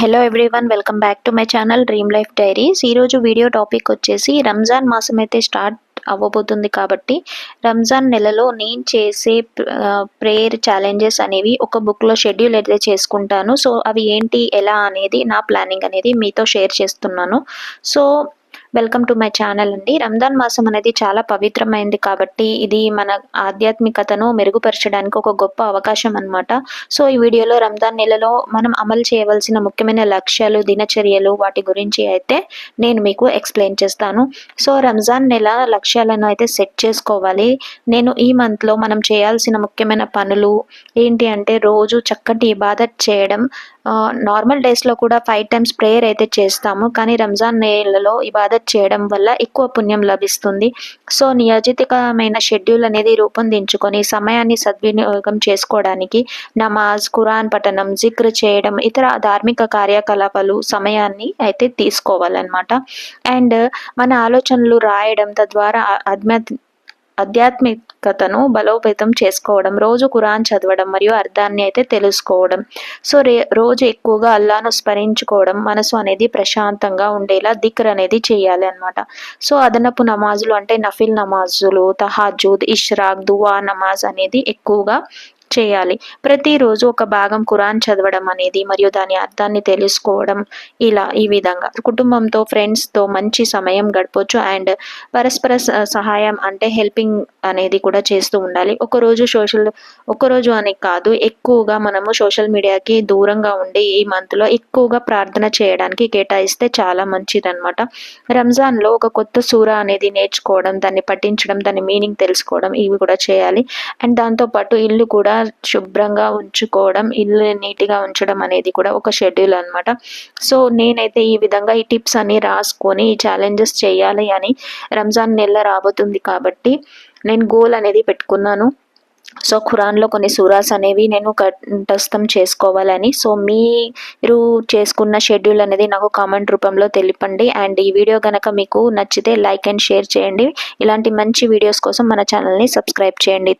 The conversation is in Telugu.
Hello everyone welcome back to my channel dream life diaries ఈరోజు వీడియో టాపిక్ వచ్చేసి రంజాన్ మాసం అయితే స్టార్ట్ అవ్వబోతుంది కాబట్టి రంజాన్ నెలలో నేను చేసే ప్రేయర్ ఛాలెంజెస్ అనేవి ఒక బుక్లో షెడ్యూల్ అయితే చేసుకుంటాను. సో అవి ఏంటి ఎలా అనేది నా ప్లానింగ్ అనేది మీతో షేర్ చేస్తున్నాను. So welcome to my channel అండి. రంజాన్ మాసం అనేది చాలా పవిత్రమైంది కాబట్టి ఇది మన ఆధ్యాత్మికతను మెరుగుపరచడానికి ఒక గొప్ప అవకాశం అనమాట సో ఈ వీడియోలో రంజాన్ నెలలో మనం అమలు చేయవలసిన ముఖ్యమైన లక్ష్యాలు దినచర్యలు వాటి గురించి అయితే నేను మీకు ఎక్స్ప్లెయిన్ చేస్తాను. సో రంజాన్ నెల లక్ష్యాలను అయితే సెట్ చేసుకోవాలి. నేను ఈ మంత్లో మనం చేయాల్సిన ముఖ్యమైన పనులు ఏంటి అంటే రోజు చక్కటి ఇబాదత్ చేయడం నార్మల్ డేస్లో కూడా ఫైవ్ టైమ్స్ ప్రేయర్ అయితే చేస్తాము. కానీ రంజాన్ నెలలో ఇబాదత్ చేయడం వల్ల ఎక్కువ పుణ్యం లభిస్తుంది. సో నియోజితమైన షెడ్యూల్ అనేది రూపొందించుకొని సమయాన్ని సద్వినియోగం చేసుకోవడానికి నమాజ్ ఖురాన్ పఠనం జిక్ర్ చేయడం ఇతర ధార్మిక కార్యకలాపాలు సమయాన్ని అయితే తీసుకోవాలన్నమాట. అండ్ మన ఆలోచనలు రాయడం తద్వారా ఆధ్యాత్మిక ఆధ్యాత్మికతను బలోపేతం చేసుకోవడం రోజు కురాన్ చదవడం మరియు అర్థాన్ని అయితే తెలుసుకోవడం. సో రే రోజు ఎక్కువగా అల్లాను స్మరించుకోవడం మనసు అనేది ప్రశాంతంగా ఉండేలా దిక్ర అనేది చేయాలి అనమాట సో అదనపు నమాజులు అంటే నఫిల్ నమాజులు తహాజుద్ ఇష్రాక్ దువా నమాజ్ అనేది ఎక్కువగా చేయాలి. ప్రతిరోజు ఒక భాగం కురాన్ చదవడం అనేది మరియు దాని అర్థాన్ని తెలుసుకోవడం ఇలా ఈ విధంగా. కుటుంబంతో ఫ్రెండ్స్తో మంచి సమయం గడపవచ్చు అండ్ పరస్పర సహాయం అంటే హెల్పింగ్ అనేది కూడా చేస్తూ ఉండాలి. ఒకరోజు సోషల్ ఒకరోజు అని కాదు ఎక్కువగా మనము సోషల్ మీడియాకి దూరంగా ఉండి ఈ మంత్లో ఎక్కువగా ప్రార్థన చేయడానికి కేటాయిస్తే చాలా మంచిది అనమాట రంజాన్లో ఒక కొత్త సూర అనేది నేర్చుకోవడం దాన్ని పఠించడం దాని మీనింగ్ తెలుసుకోవడం ఇవి కూడా చేయాలి. అండ్ దాంతోపాటు ఇల్లు కూడా శుభ్రంగా ఉంచుకోవడం ఇల్లు నీట్గా ఉంచడం అనేది కూడా ఒక షెడ్యూల్ అనమాట సో నేనైతే ఈ విధంగా ఈ టిప్స్ అన్ని రాసుకొని ఈ ఛాలెంజెస్ చేయాలి అని రంజాన్ నెల రాబోతుంది కాబట్టి నేను గోల్ అనేది పెట్టుకున్నాను. సో ఖురాన్లో కొన్ని సూరాస్ అనేవి నేను కంఠస్థం చేసుకోవాలని. సో మీరు చేసుకున్న షెడ్యూల్ అనేది నాకు కామెంట్ రూపంలో తెలిపండి. అండ్ ఈ వీడియో కనుక మీకు నచ్చితే లైక్ అండ్ షేర్ చేయండి. ఇలాంటి మంచి వీడియోస్ కోసం మన ఛానల్ని సబ్స్క్రైబ్ చేయండి.